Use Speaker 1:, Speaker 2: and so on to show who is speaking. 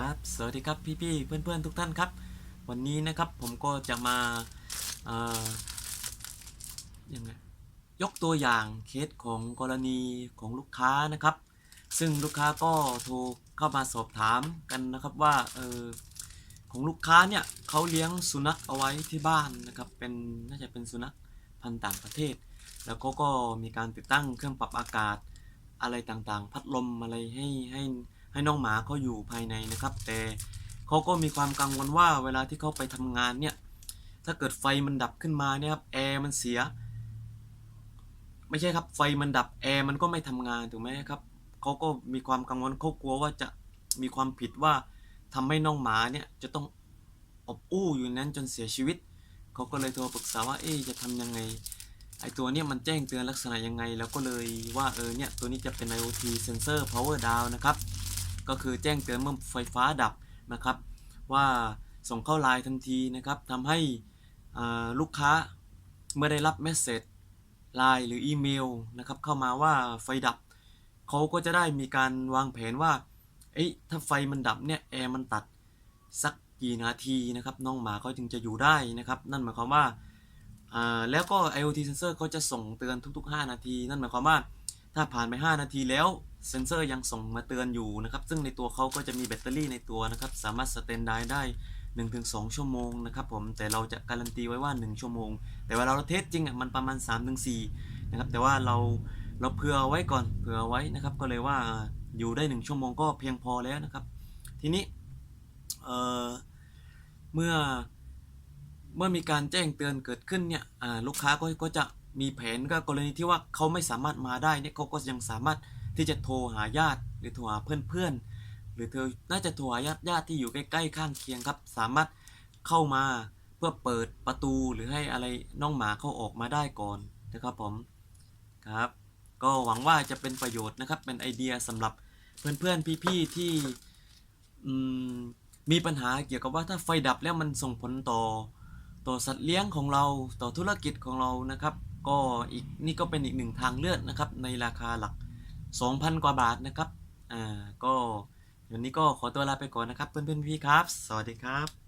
Speaker 1: ครับสวัสดีครับพี่ๆเพื่อนๆทุกท่านครับ วันนี้นะครับผมก็จะมาเอ่อยังไงยกตัวอย่างเคสของกรณีของลูกค้านะครับ ซึ่งลูกค้าก็โทรเข้ามาสอบถามกันนะครับว่าเออของลูกค้าเนี่ยเขาเลี้ยงสุนัขเอาไว้ที่บ้านนะครับเป็นน่าจะเป็นสุนัขพันธุ์ต่างประเทศ แล้วก็ก็มีการติดตั้งเครื่องปรับอากาศอะไรต่างๆ พัดลมอะไรให้ให้ใให้น้องหมาเขาอยู่ภายในนะครับ แต่เขาก็มีความกังวลว่าเวลาที่เขาไปทำงานเนี่ยถ้าเกิดไฟมันดับขึ้นมาเนี่ยครับแอร์มันเสีย ไม่ใช่ครับไฟมันดับแอร์มันก็ไม่ทำงานถูกไหมครับเขาก็มีความกังวลเขากลัวว่าจะมีความผิดว่าทำให้น้องหมาเนี่ยจะต้องอบอู้อยู่นั้นจนเสียชีวิตเขาก็เลยโทรปรึกษาว่าเอ๊จะทำยังไงไอตัวเนี้ยมันแจ้งเตือนลักษณะยังไง แล้วก็เลยว่าเออเนี่ยตัวนี้จะเป็น IoT sensor power down นะครับ ก็คือแจ้งเตือนเมื่อไฟฟ้าดับนะครับ ว่าส่งเข้าไลน์ทันทีนะครับทำให้ลูกค้าเมื่อได้รับเมสเซจไลน์หรืออีเมลนะครับเข้ามาว่าไฟดับ เขาก็จะได้มีการวางแผนว่าเอ้ยถ้าไฟมันดับเนี่ยแอร์มันตัดสักกี่นาทีนะครับน้องหมาเขาจึงจะอยู่ได้นะครับ นั่นหมายความว่าอ่าแล้วก็ IoT sensor ก็จะส่งเตือนทุก ๆ 5 นาที นั่นหมายความว่า ถ้าผ่านไป 5 นาทีแล้ว เซนเซอร์ยังส่งมาเตือนอยู่นะครับ ซึ่งในตัวเขาก็จะมีแบตเตอรี่ในตัวนะครับ สามารถสแตนดายได้ 1-2 ชั่วโมงนะครับผม แต่เราจะการันตีไว้ว่า 1 ชั่วโมง แต่วลาเราเทสจริงอะมันประมาณ 3-4 นะครับ แต่ว่าเราเราเผื่อไว้ก่อน เผื่อไว้นะครับ ก็เลยว่าอยู่ได้ 1 ชั่วโมงก็เพียงพอแล้วนะครับ ทีนี้เเมื่อเมื่อมีการแจ้งเตือนเกิดขึ้นเนี่ยลูกค้าก็ก็จะมีแผนก็กรณีที่ว่าเขาไม่สามารถมาได้เนี่ยเขาก็ยังสามารถ ที่จะโทรหาญาติหรือโทรหาเพื่อนๆ หรือเธอน่าจะโทรหาญาติญาติที่อยู่ใกล้ๆ ข้างเคียงครับ สามารถเข้ามาเพื่อเปิดประตูหรือให้อะไรน้องหมาเข้าออกมาได้ก่อนนะครับผมครับ ก็หวังว่าจะเป็นประโยชน์นะครับ เป็นไอเดียสำหรับเพื่อนๆ พี่ๆ ที่มีปัญหาเกี่ยวกับว่าถ้าไฟดับแล้วมันส่งผลต่อต่อสัตว์เลี้ยงของเราต่อธุรกิจของเรานะครับ ก็อีกนี่ก็เป็นอีกหนึ่งทางเลือกนะครับในราคาหลัก 2,000 กว่าบาทนะครับ อ่า ก็วันนี้ก็ขอตัวลาไปก่อนนะครับ เพื่อนๆพี่ครับ สวัสดีครับ